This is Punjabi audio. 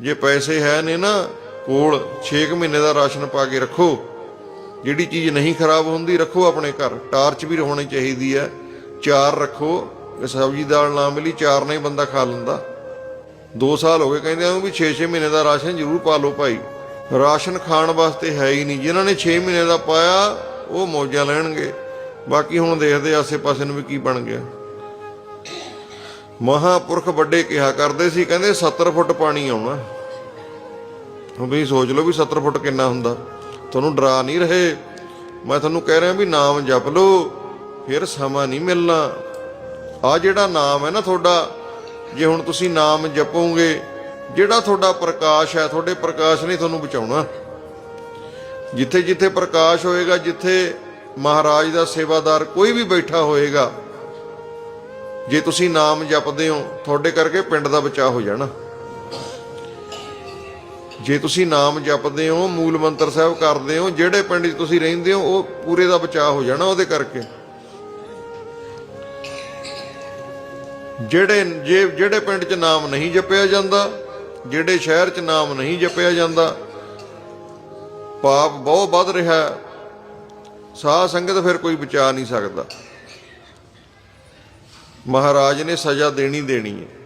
ਜੇ ਪੈਸੇ ਹੈ ਨੇ ਨਾ, ਕੋਲ 6 ਮਹੀਨੇ ਦਾ ਰਾਸ਼ਨ ਪਾ ਕੇ ਰੱਖੋ। ਜਿਹੜੀ ਚੀਜ਼ ਨਹੀਂ ਖਰਾਬ ਹੁੰਦੀ, ਰੱਖੋ ਆਪਣੇ ਘਰ। ਟਾਰਚ ਵੀ ਹੋਣੀ ਚਾਹੀਦੀ ਹੈ। ਚਾਰ ਰੱਖੋ। ਜੇ ਸਬਜ਼ੀ ਦਾਲ ਨਾ ਮਿਲੀ, ਚਾਰ ਨਹੀਂ ਬੰਦਾ ਖਾ ਲੈਂਦਾ। 2 ਸਾਲ ਹੋ ਗਏ ਕਹਿੰਦੇ ਆ ਵੀ 6-6 ਮਹੀਨੇ ਦਾ ਰਾਸ਼ਨ ਜ਼ਰੂਰ ਪਾ ਲਓ ਭਾਈ। ਰਾਸ਼ਨ ਖਾਣ ਵਾਸਤੇ ਹੈ ਹੀ ਨਹੀਂ। ਜਿਨ੍ਹਾਂ ਨੇ 6 ਮਹੀਨੇ ਦਾ ਪਾਇਆ, ਉਹ ਮੌਜਾਂ ਲੈਣਗੇ। ਬਾਕੀ ਹੁਣ ਦੇਖਦੇ ਆਸੇ-ਪਾਸੇ ਨੂੰ ਵੀ ਕੀ ਬਣ ਗਿਆ। ਮਹਾਪੁਰਖ ਵੱਡੇ ਕਿਹਾ ਕਰਦੇ ਸੀ, ਕਹਿੰਦੇ 70 ਫੁੱਟ ਪਾਣੀ ਆਉਣਾ। ਹੁਣ ਵੀ ਸੋਚ ਲਓ ਵੀ 70 ਫੁੱਟ ਕਿੰਨਾ ਹੁੰਦਾ। ਤੁਹਾਨੂੰ ਡਰਾ ਨਹੀਂ ਰਹੇ। ਮੈਂ ਤੁਹਾਨੂੰ ਕਹਿ ਰਿਹਾ ਵੀ ਨਾਮ ਜਪ ਲਓ, ਫਿਰ ਸਮਾਂ ਨਹੀਂ ਮਿਲਣਾ। ਆ ਜਿਹੜਾ ਨਾਮ ਹੈ ਨਾ ਤੁਹਾਡਾ, ਜੇ ਹੁਣ ਤੁਸੀਂ ਨਾਮ ਜਪੋਗੇ, ਜਿਹੜਾ ਤੁਹਾਡਾ ਪ੍ਰਕਾਸ਼ ਹੈ, ਤੁਹਾਡੇ ਪ੍ਰਕਾਸ਼ ਨੇ ਤੁਹਾਨੂੰ ਬਚਾਉਣਾ। ਜਿੱਥੇ ਜਿੱਥੇ ਪ੍ਰਕਾਸ਼ ਹੋਏਗਾ, ਜਿੱਥੇ ਮਹਾਰਾਜ ਦਾ ਸੇਵਾਦਾਰ ਕੋਈ ਵੀ ਬੈਠਾ ਹੋਏਗਾ ਜੇ ਤੁਸੀਂ ਨਾਮ ਜਪਦੇ ਹੋ, ਤੁਹਾਡੇ ਕਰਕੇ ਪਿੰਡ ਦਾ ਬਚਾਅ ਹੋ ਜਾਣਾ। ਜੇ ਤੁਸੀਂ ਨਾਮ ਜਪਦੇ ਹੋ, ਮੂਲ ਮੰਤਰ ਸਾਹਿਬ ਕਰਦੇ ਹੋ, ਜਿਹੜੇ ਪਿੰਡ 'ਚ ਤੁਸੀਂ ਰਹਿੰਦੇ ਹੋ, ਉਹ ਪੂਰੇ ਦਾ ਬਚਾਅ ਹੋ ਜਾਣਾ ਉਹਦੇ ਕਰਕੇ। ਜਿਹੜੇ, ਜੇ, ਜਿਹੜੇ ਪਿੰਡ 'ਚ ਨਾਮ ਨਹੀਂ ਜਪਿਆ ਜਾਂਦਾ, ਜਿਹੜੇ ਸ਼ਹਿਰ 'ਚ ਨਾਮ ਨਹੀਂ ਜਪਿਆ ਜਾਂਦਾ, ਪਾਪ ਬਹੁਤ ਵੱਧ ਰਿਹਾ। ਹੈ। ਸਾਧ ਸੰਗਤ ਫਿਰ ਕੋਈ ਬਚਾ ਨਹੀਂ ਸਕਦਾ। ਮਹਾਰਾਜ ਨੇ ਸਜ਼ਾ ਦੇਣੀ ਦੇਣੀ ਹੈ।